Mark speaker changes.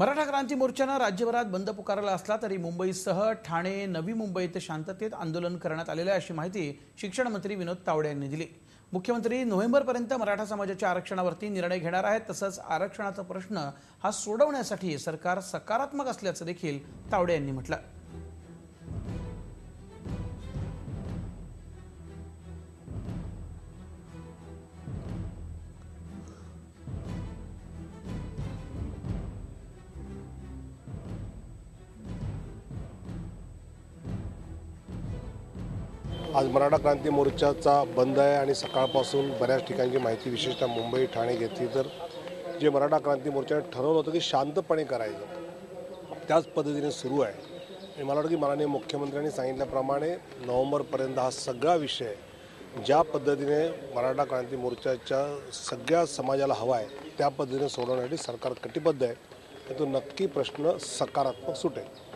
Speaker 1: मराठा क्रांती मोर्चानं राज्यभरात बंद पुकारला असला तरी मुंबईसह ठाणे नवी मुंबईत शांततेत आंदोलन करण्यात आलेलं आहे अशी माहिती शिक्षण मंत्री विनोद तावडे यांनी दिली. मुख्यमंत्री नोव्हेंबरपर्यंत मराठा समाजाच्या आरक्षणावरती निर्णय घेणार आहेत तसंच आरक्षणाचा प्रश्न हा सोडवण्यासाठी सरकार सकारात्मक असल्याचं देखील तावडे यांनी म्हटलं
Speaker 2: आज मराठा क्रांती मोर्चाचा बंद आहे आणि सकाळपासून बऱ्याच ठिकाणची माहिती विशेषतः मुंबई ठाणे घेतली. तर जे मराठा क्रांती मोर्चाने ठरवलं होतं की शांतपणे करायचं त्याच पद्धतीने सुरू आहे. आणि मला वाटतं की माननीय मुख्यमंत्र्यांनी सांगितल्याप्रमाणे नोव्हेंबरपर्यंत हा सगळा विषय ज्या पद्धतीने मराठा क्रांती मोर्चाच्या सगळ्या समाजाला हवा आहे त्या पद्धतीने सोडवण्यासाठी सरकार कटिबद्ध आहे. तो नक्की प्रश्न सकारात्मक सुटेल.